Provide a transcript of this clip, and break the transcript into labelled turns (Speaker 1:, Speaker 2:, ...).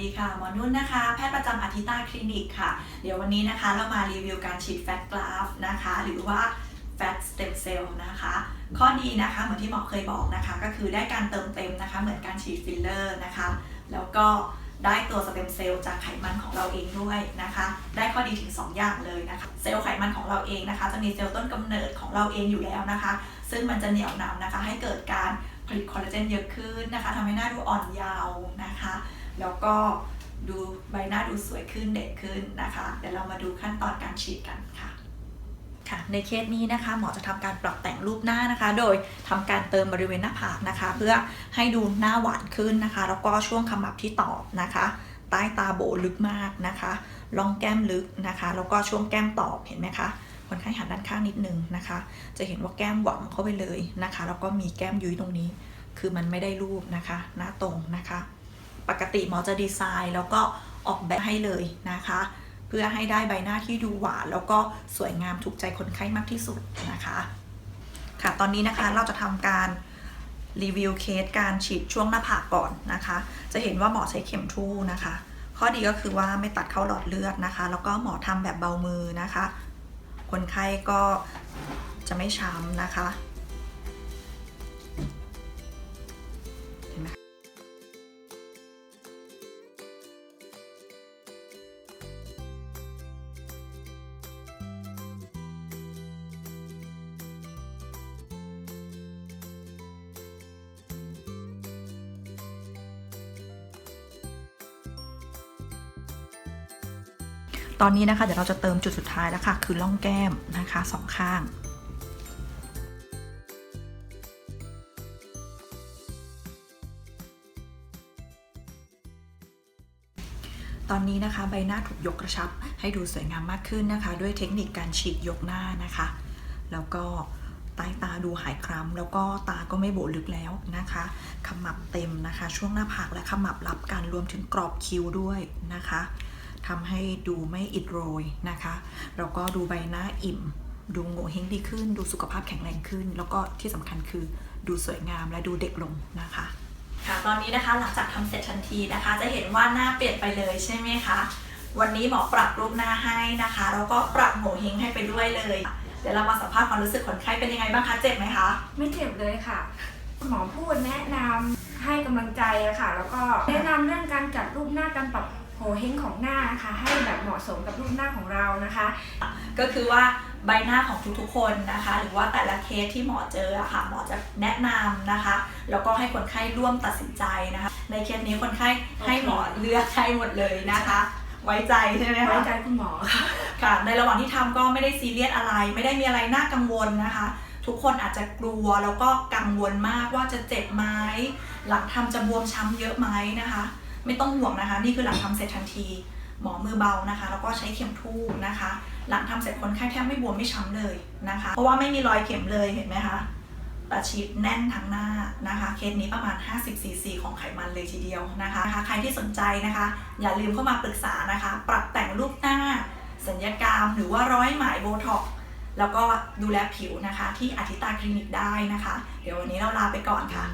Speaker 1: ดีค่ะหมอนุ่นนะคะ แพทย์ประจำอาทิตาคลินิกค่ะ เดี๋ยววันนี้นะคะเรามารีวิวการฉีดแฟตกราฟนะคะ หรือว่าแฟตสเต็มเซลล์นะคะ ข้อดีนะคะเหมือนที่หมอเคยบอกนะคะ ก็คือได้การเติมเต็มนะคะ เหมือนการฉีดฟิลเลอร์นะคะ แล้วก็ได้ตัวสเต็มเซลล์จากไขมันของเราเองด้วยนะคะ ได้ข้อดีถึง 2 อย่างเลยนะคะ เซลล์ไขมันของเราเองนะคะ จะมีเซลล์ต้นกำเนิดของเราเองอยู่แล้วนะคะ ซึ่งมันจะเหนี่ยวนำนะคะ ให้เกิดการผลิตคอลลาเจนเยอะขึ้นนะคะทำให้หน้าดูอ่อนเยาว์นะคะ แล้วก็ดูใบหน้าดูสวยขึ้นเด็กขึ้นนะคะเดี๋ยวเรามาดูขั้นตอนการฉีดกันค่ะค่ะในเคสนี้นะคะหมอจะทำการปรับแต่งรูปหน้านะคะ โดยทำการเติมบริเวณหน้าผากนะคะ เพื่อให้ดูหน้าหวานขึ้นนะคะ แล้วก็ช่วงขมับที่ตอบนะคะ ใต้ตาโบลึกมากนะคะร่องแก้มลึกนะคะ แล้วก็ช่วงแก้มตอบเห็นไหมคะคนไข้หันด้านข้างนิดนึงนะคะ จะเห็นว่าแก้มหวังเข้าไปเลยนะคะ แล้วก็มีแก้มยุ้ยตรงนี้ คือมันไม่ได้รูปนะคะ หน้าตรงนะคะ ปกติหมอจะดีไซน์ แล้วก็ออกแบบให้เลยนะคะ เพื่อให้ได้ใบหน้าที่ดูหวานแล้วก็สวยงามถูกใจคนไข้มากที่สุดนะคะ ค่ะตอนนี้นะคะเราจะทำการรีวิวเคสการฉีดช่วงหน้าผากก่อนนะคะ จะเห็นว่าหมอใช้เข็มทู่นะคะ ข้อดีก็คือว่าไม่ตัดเข้าหลอดเลือดนะคะ แล้วก็หมอทำแบบเบามือนะคะ คนไข้ก็จะไม่ช้ำนะคะ ตอนนี้นะคะเดี๋ยวเราจะเติมจุดสุดท้ายแล้วค่ะ คือล่องแก้มนะคะสองข้างตอนนี้นะคะใบหน้าถูกยกกระชับให้ดูสวยงามมากขึ้นนะคะ ด้วยเทคนิคการฉีดยกหน้านะคะ แล้วก็ใต้ตาดูหายคล้ำแล้วก็ตาก็ไม่โบลึกแล้วนะคะขมับเต็มนะคะ ช่วงหน้าผากและขมับรับกันรวมถึงกรอบคิ้วด้วยนะคะ ทำให้ดูไม่อิดโรยนะคะแล้วก็ดูใบหน้าอิ่ม ดูโงเฮงดีขึ้น ดูสุขภาพแข็งแรงขึ้น แล้วก็ที่สำคัญคือดูสวยงามและดูเด็กลงนะคะค่ะตอนนี้นะคะหลังจากทำเสร็จทันทีนะคะ จะเห็นว่าหน้าเปลี่ยนไปเลยใช่ไหมคะวันนี้หมอปรับรูปหน้าให้นะคะแล้วก็ปรับโหงเฮงให้ไปด้วยเลยเดี๋ยวเรามาสัมภาษณ์ความรู้สึกคนไข้เป็นยังไงบ้างคะเจ็บไหมคะ
Speaker 2: ไม่เจ็บเลยค่ะหมอพูดแนะนำให้กำลังใจอะค่ะ แล้วก็แนะนำเรื่องการจัดรูปหน้าการปรับ โหเฮงของหน้าค่ะให้แบบเหมาะสมกับรูปหน้าของเรานะคะ
Speaker 1: ก็คือว่าใบหน้าของทุกๆคนนะคะ หรือว่าแต่ละเคสที่หมอเจออะค่ะหมอจะแนะนำนะคะ แล้วก็ให้คนไข้ร่วมตัดสินใจนะคะ ในเคสนี้คนไข้ให้หมอเลือกให้หมดเลยนะคะ ไว้ใจใช่ไหมคะ
Speaker 2: ไว้ใจคุณหมอค่ะ
Speaker 1: ค่ะในระหว่างที่ทำก็ไม่ได้ซีเรียสอะไร ไม่ได้มีอะไรน่ากังวลนะคะ ทุกคนอาจจะกลัวแล้วก็กังวลมากว่าจะเจ็บไหมหลังทำจะบวมช้ำเยอะไหมนะคะ ไม่ต้องห่วงนะคะ นี่คือหลังทำเสร็จทันที หมอมือเบานะคะ แล้วก็ใช้เข็มทู่นะคะ หลังทำเสร็จคนไข้แทบไม่บวมไม่ช้ำเลยนะคะ เพราะว่าไม่มีรอยเข็มเลยเห็นไหมคะประชิดแน่นทั้งหน้านะคะ เคสนี้ประมาณ 50ซีซีของไขมันเลยทีเดียวนะคะนะคะใครที่สนใจนะคะ อย่าลืมเข้ามาปรึกษานะคะ ปรับแต่งรูปหน้า สัญญกรรม หรือว่าร้อยไหมโบท็อกแล้วก็ดูแลผิวนะคะ ที่อาทิตาคลินิกได้นะคะ เดี๋ยววันนี้เราลาไปก่อนค่ะ